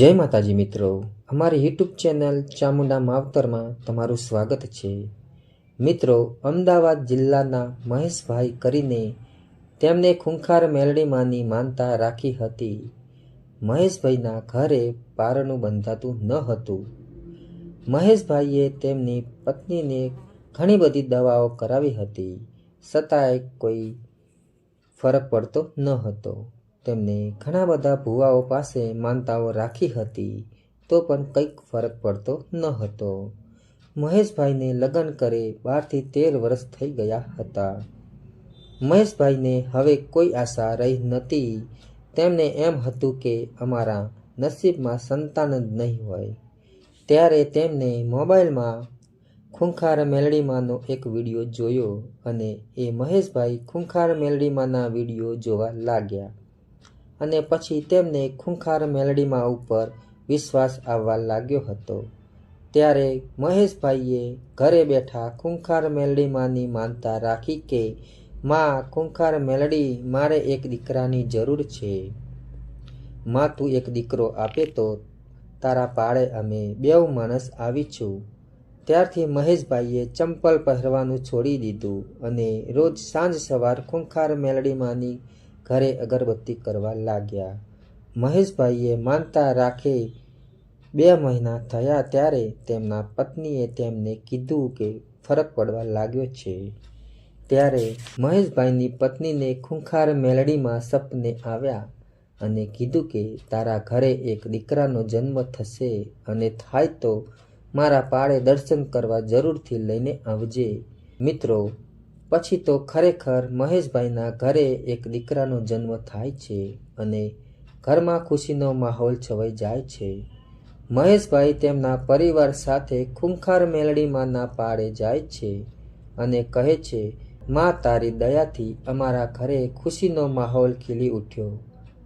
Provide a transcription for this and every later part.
જય માતાજી મિત્રો. અમારી યુટ્યુબ ચેનલ ચામુંડા માવતરમાં તમારું સ્વાગત છે. મિત્રો, અમદાવાદ જિલ્લાના મહેશભાઈ કરીને તેમને ખૂંખાર મેલડીમાંની માનતા રાખી હતી. મહેશભાઈના ઘરે પારણું બંધાતું ન હતું. મહેશભાઈએ તેમની પત્નીને ઘણી બધી દવાઓ કરાવી હતી. છતાંય કોઈ ફરક પડતો ન હતો. તેમને ઘણા બધા ભુવાઓ પાસે માનતાઓ રાખી હતી, તો પણ કંઈક ફરક પડતો ન હતો. મહેશભાઈને લગ્ન કરે બારથી તેર વર્ષ થઈ ગયા હતા. મહેશભાઈને હવે કોઈ આશા રહી નહોતી. તેમને એમ હતું કે અમારા નસીબમાં સંતાન જ નહીં હોય. ત્યારે તેમને મોબાઈલમાં ખૂંખાર મેલડીમાંનો એક વીડિયો જોયો અને એ મહેશભાઈ ખૂંખાર મેલડીમાંના વીડિયો જોવા લાગ્યા. અને પછી તેમને ખૂંખાર મેલડીમાં ઉપર વિશ્વાસ આવવા લાગ્યો હતો. ત્યારે મહેશભાઈએ ઘરે બેઠા ખૂંખાર મેલડીમાંની માનતા રાખી કે, માં, ખૂંખાર મેલડી, મારે એક દીકરાની જરૂર છે. માં, તું એક દીકરો આપે તો તારા પાળે અમે બેવ માણસ આવી છું ત્યારથી મહેશભાઈએ ચંપલ પહેરવાનું છોડી દીધું અને રોજ સાંજ સવાર ખૂંખાર મેલડીમાંની ઘરે અગરબત્તી કરવા લાગ્યા. મહેશભાઈએ માનતા રાખે બે મહિના થયા ત્યારે તેમના પત્નીએ તેમને કીધું કે ફરક પડવા લાગ્યો છે. ત્યારે મહેશભાઈની પત્નીને ખૂંખાર મેલડીમાં સપને આવ્યા અને કીધું કે, તારા ઘરે એક દીકરાનો જન્મ થશે અને થાય તો મારા પાળે દર્શન કરવા જરૂરથી લઈને આવજે. મિત્રો પછી તો ખરેખર મહેશભાઈના ઘરે એક દીકરાનો જન્મ થાય છે અને ઘરમાં ખુશીનો માહોલ છવાઈ જાય છે. મહેશભાઈ તેમના પરિવાર સાથે ખૂંખાર મેલડીમાંના પાડે જાય છે અને કહે છે, માં, તારી દયાથી અમારા ઘરે ખુશીનો માહોલ ખીલી ઉઠ્યો.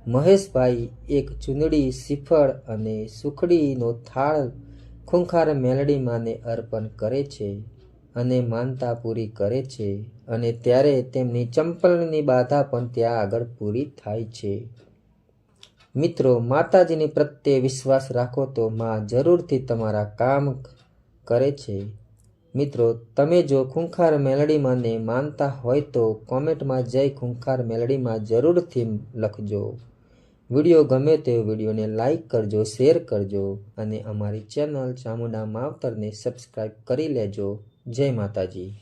મહેશભાઈ એક ચૂંદડી શ્રીફળ અને સુખડીનો થાળ ખૂંખાર મેલડીમાંને અર્પણ કરે છે. અને માનતા પૂરી કરે છે અને ત્યારે તેમની ચંપલની બાધા પણ ત્યાં આગળ પૂરી થાય છે. મિત્રો, માતાજીની પ્રત્યે વિશ્વાસ રાખો તો માં જરૂરથી તમારા કામ કરે છે. મિત્રો, તમે જો ખૂંખાર મેલડીમાંને માનતા હોય તો કોમેન્ટમાં જય ખૂંખાર મેલડીમાં જરૂરથી લખજો. વીડિયો ગમે તે વિડીયોને લાઈક કરજો, શેર કરજો અને અમારી ચેનલ ચામુંડા માવતરને સબસ્ક્રાઈબ કરી લેજો. જય માતાજી.